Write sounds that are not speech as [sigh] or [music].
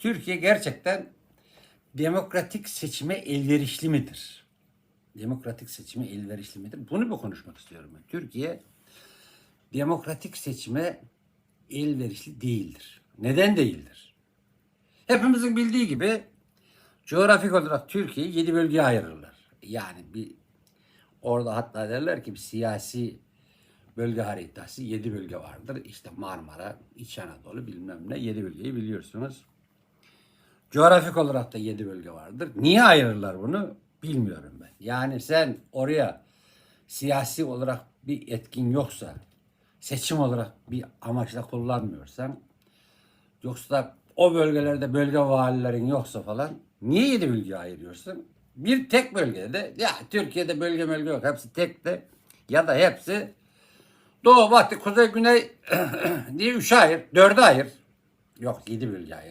Türkiye gerçekten demokratik seçime elverişli midir? Demokratik seçime elverişli midir? Bunu mu konuşmak istiyorum ben. Türkiye demokratik seçime elverişli değildir. Neden değildir? Hepimizin bildiği gibi coğrafik olarak Türkiye'yi yedi bölgeye ayırırlar. Yani bir orada hatta derler ki bir siyasi bölge haritası yedi bölge vardır. İşte Marmara, İç Anadolu bilmem ne yedi bölgeyi biliyorsunuz. Coğrafik olarak da yedi bölge vardır. Niye ayırırlar bunu bilmiyorum ben. Yani sen oraya siyasi olarak bir etkin yoksa, seçim olarak bir amaçla kullanmıyorsan, yoksa o bölgelerde bölge valilerin yoksa falan niye yedi bölgeye ayırıyorsun? Bir tek bölgede de ya Türkiye'de bölge bölge yok. Hepsi tek de ya da hepsi Doğu, Batı, Kuzey, Güney [clears throat] diye üçe ayır, dörde ayır. Yok yedi bölge ayır.